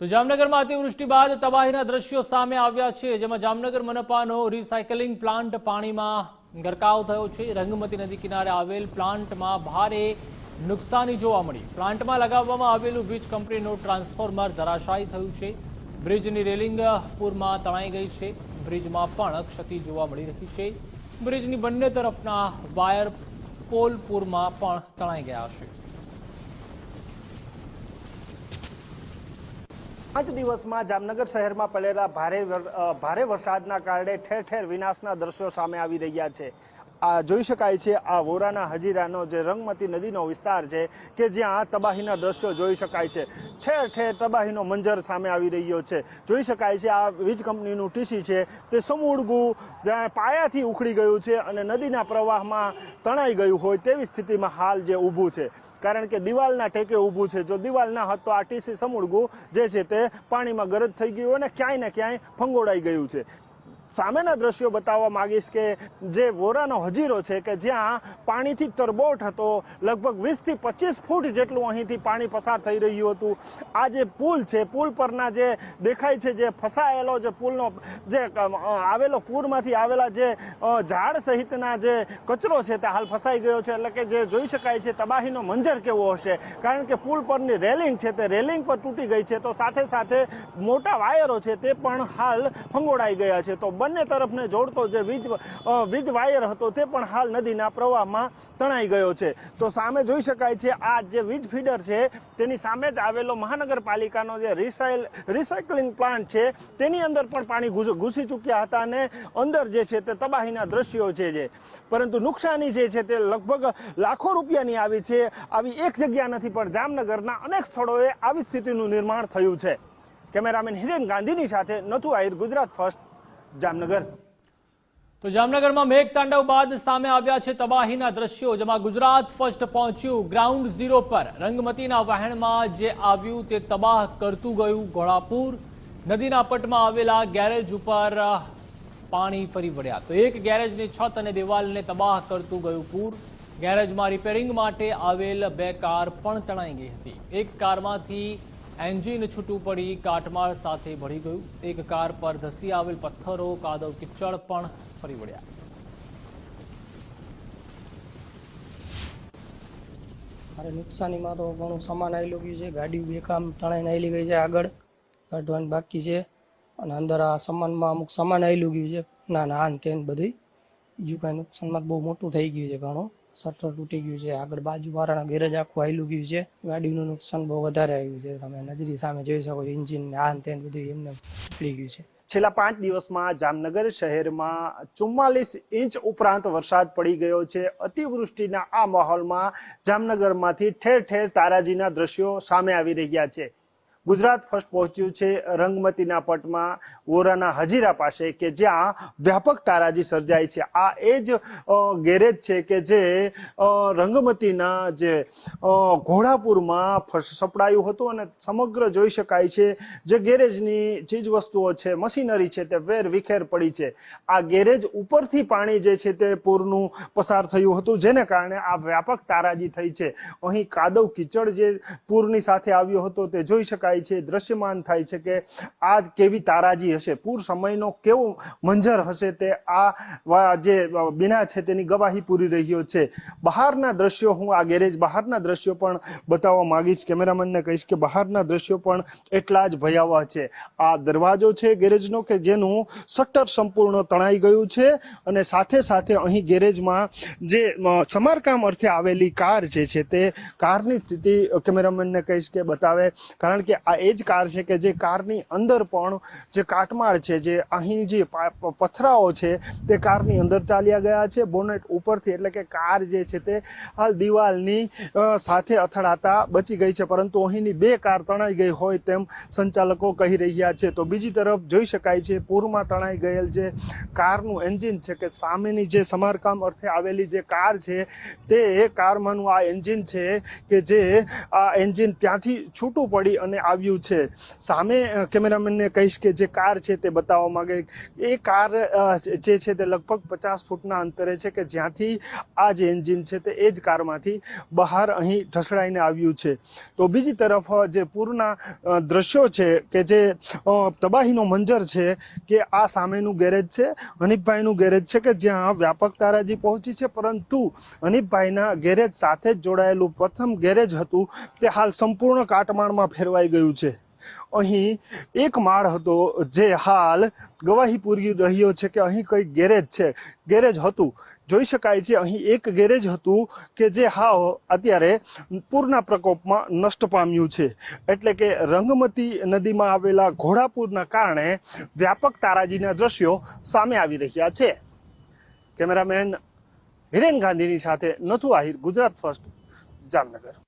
તો જામનગરમાં અતિવૃષ્ટિ બાદ તબાહીના દ્રશ્યો સામે આવ્યા છે, જેમાં જામનગર મનપાનો રિસાયકલિંગ પ્લાન્ટ પાણીમાં ગરકાવ થયો છે. રંગમતી નદી કિનારે આવેલ પ્લાન્ટમાં ભારે નુકસાની જોવા મળી. પ્લાન્ટમાં લગાવવામાં આવેલું વીજ કંપનીનું ટ્રાન્સફોર્મર ધરાશાયી થયું છે. બ્રિજની રેલિંગ પૂરમાં તણાઈ ગઈ છે. બ્રિજમાં પણ ક્ષતિ જોવા મળી રહી છે. બ્રિજની બંને તરફના વાયર પોલ પણ તણાઈ ગયા છે. પાંચ દિવસમાં જામનગર શહેરમાં પડેલા ભારે ભારે વરસાદના કારણે ઠેર ઠેર વિનાશના દ્રશ્યો સામે આવી રહ્યા છે. આ જોઈ શકાય છે, આ વોરાના હજીરાનો જે રંગમતી નદીનો વિસ્તાર છે કે જ્યાં તબાહીના દ્રશ્યો જોઈ શકાય છે. ઠેર ઠેર તબાહીનો મંજર સામે આવી રહ્યો છે. જોઈ શકાય છે, આ વીજ કંપનીનું ટીસી છે. તે સમૂળગું જ્યાં પાયાથી ઉખડી ગયું છે અને નદીના પ્રવાહમાં તણાઈ ગયું હોય તેવી સ્થિતિમાં હાલ જે ઊભું છે. કારણ કે દિવાલના ટેકે ઊભું છે. જો દિવાલ ના હોત તો આ ટીસી સમૂળગું જે છે તે પાણીમાં ગરજ થઈ ગયું અને ક્યાંય ને ક્યાંય ફંગોળાઈ ગયું છે. સામેના દ્રશ્યો બતાવવા માંગીશ કે જે વોરાનો હજીરો છે કે જ્યાં પાણીથી તરબોટ હતો, લગભગ વીસથી પચીસ ફૂટ જેટલું અહીંથી પાણી પસાર થઈ રહ્યું હતું. આ જે પુલ છે, પુલ પરના જે દેખાય છે, જે ફસાયેલો જે પુલનો, જે આવેલો પૂરમાંથી આવેલા જે ઝાડ સહિતના જે કચરો છે તે હાલ ફસાઈ ગયો છે. એટલે કે જે જોઈ શકાય છે, તબાહીનો મંજર કેવો હશે? કારણ કે પુલ પરની રેલિંગ છે તે રેલિંગ પર તૂટી ગઈ છે. તો સાથે સાથે મોટા વાયરો છે તે પણ હાલ ફંગોળાઈ ગયા છે. તો બંને તરફને જોડતો જે વીજ વીજ વાયર હતો તે પણ હાલ નદીના પ્રવાહમાં તણાઈ ગયો છે. તો સામે જોઈ શકાય છે, આ જે વીજ ફીડર છે, તેની સામે જ આવેલો મહાનગરપાલિકાનો જે રિસાઇલ રિસાયકલિંગ પ્લાન્ટ છે, તેની અંદર પણ પાણી ઘૂસી ચૂક્યા હતા અને અંદર જે છે તે તબાહીના દ્રશ્યો છે જે. પરંતુ નુકસાની જે છે તે લગભગ લાખો રૂપિયાની આવી છે, આવી એક જગ્યા નથી, પણ જામનગરના અનેક સ્થળોએ આવી સ્થિતિનું નિર્માણ થયું છે. કેમેરામેન હિરેન ગાંધીની સાથે નથુ આહિર, ગુજરાત ફર્સ્ટ. જામનગર. તો જામનગરમાં મેઘતાંડવ બાદ સામે આવ્યા છે તબાહીના દ્રશ્યો, જેમાં ગુજરાત ફર્સ્ટ પહોંચ્યું. ગ્રાઉન્ડ ઝીરો પર રંગમતીના વહેણમાં જે આવ્યું તે તબાહ કરતું ગયું ઘોડાપુર. નદીના પટમાં આવેલા ગેરેજ ઉપર પાણી ફરી વળ્યા. તો એક ગેરેજની છત અને દિવાલને તબાહ કરતું ગયું પૂર. ગેરેજમાં રિપેરિંગ માટે આવેલ બે કાર પણ તણાઈ ગઈ હતી. એક કારમાંથી એન્જિન છૂટું પડી, કાટમાળ સાથે ભળી ગયું. એક કાર પર ધસી આવેલ પથ્થરો, કાદવ કિચડ પણ ફરી વળ્યા. મારે નુકસાનીમાં તો ઘણું સામાન આવેલું ગયું છે. ગાડી બે કામ તણાઈને આવેલી ગઈ છે આગળ. કાઢવાની બાકી છે. અને અંદર આ સામાનમાં અમુક સામાન આવેલું ગયું છે. ના ના, આન તેન બધું બીજું કાંઈ નુકસાનમાં બહુ મોટું થઈ ગયું છે ઘણું. શટર તૂટી ગયું છે. આગળ બાજુ વાળાના ગેરેજ આખું આવેલું ગયું છે. ગાડીનું નુકસાન બહુ વધારે આવ્યું છે. તમે નજરી સામે જોઈ શકો છો ને આ તેન બધું એમને નીકળી ગયું છે. છેલ્લા પાંચ દિવસમાં જામનગર શહેરમાં ચુમ્માલીસ ઇંચ ઉપરાંત વરસાદ પડી ગયો છે. અતિવૃષ્ટિના આ માહોલમાં જામનગરમાંથી ઠેર ઠેર તારાજીના દ્રશ્યો સામે આવી રહ્યા છે. ગુજરાત ફર્સ્ટ પહોંચ્યું છે રંગમતીના પટમાં વોરાના હજીરા પાસે કે જ્યાં વ્યાપક તારાજી સર્જાય છે. આ એ જ ગેરેજ છે કે જે રંગમતીના જે ઘોડાપુરમાં સપડાયું હતું અને સમગ્ર જોઈ શકાય છે જે ગેરેજની ચીજ વસ્તુઓ છે, મશીનરી છે તે વેર વિખેર પડી છે. આ ગેરેજ ઉપરથી પાણી જે છે તે પૂરનું પસાર થયું હતું જેને કારણે આ વ્યાપક તારાજી થઈ છે. અહીં કાદવ કીચડ જે પૂરની સાથે આવ્યો હતો તે જોઈ શકાય છે, દ્રશ્યમાન થાય છે કે આ કેવી તારાજી હશે, પૂર સમયનો કેવો મંજર હશે તે આ જે બિના છે તેની ગવાહી પૂરી રહ્યો છે. બહારના દ્રશ્યો હું આ ગેરેજ બહારના દ્રશ્યો પણ બતાવવા માંગીશ, કેમેરામેનને કહીશ કે બહારના દ્રશ્યો પણ એટલા જ ભયાવહ છે. આ દરવાજો છે ગેરેજનો કે જેનું શટર સંપૂર્ણ તણાઈ ગયું છે અને સાથે સાથે અહીં ગેરેજમાં જે સમારકામ અર્થે આવેલી કાર જે છે તે કારની સ્થિતિ કેમેરામેનને કહીશ કે બતાવે. કારણ કે આ એ જ કાર છે કે જે કારની અંદર પણ જે કાટમાળ છે, જે અહીં જે પથરાઓ છે, તે કારની અંદર ચાલ્યા ગયા છે. બોનેટ ઉપરથી એટલે કે કાર જે છે તે હાલ દિવાલની સાથે અથડાતા બચી ગઈ છે. પરંતુ અહીંની બે કાર તણાઈ ગઈ હોય તેમ સંચાલકો કહી રહ્યા છે. તો બીજી તરફ જોઈ શકાય છે, પૂરમાં તણાઈ ગયેલ જે કારનું એન્જિન છે કે સામેની જે સમારકામ અર્થે આવેલી જે કાર છે, તે કારમાંનું આ એન્જિન છે કે જે આ એન્જિન ત્યાંથી છૂટું પડી અને આવ્યું છે. સામે કેમેરામેનને કહીશ કે જે કાર છે તે બતાવવા માંગે. એ કાર જે છે તે લગભગ પચાસ ફૂટના અંતરે છે કે જ્યાંથી આ જે એન્જિન છે તે એ જ કારમાંથી બહાર અહીં ઢસડાઈને આવ્યું છે. તો બીજી તરફ જે પૂરના દ્રશ્યો છે કે જે તબાહીનો મંજર છે કે આ સામેનું ગેરેજ છે, હનીફભાઈનું ગેરેજ છે કે જ્યાં વ્યાપક તારાજી પહોંચી છે. પરંતુ હનીફભાઈના ગેરેજ સાથે જ જોડાયેલું પ્રથમ ગેરેજ હતું. તે હાલ સંપૂર્ણ કાટમાળમાં ફેરવાઈ ગયું છે. અહીં એક માળ હતો જે હાલ ગવાહી પૂરી રહ્યો છે કે અહીં કઈ ગેરેજ છે. ગેરેજ હતું. જોઈ શકાય છે અહીં એક ગેરેજ હતું કે જે હાવ અત્યારે પૂરના પ્રકોપમાં નષ્ટ પામ્યું છે. એટલે કે રંગમતી નદીમાં આવેલા ઘોડાપુરના કારણે વ્યાપક તારાજીના દ્રશ્યો સામે આવી રહ્યા છે. કેમેરામેન હિરેન ગાંધીની સાથે નથુ આહિર, ગુજરાત ફર્સ્ટ, જામનગર.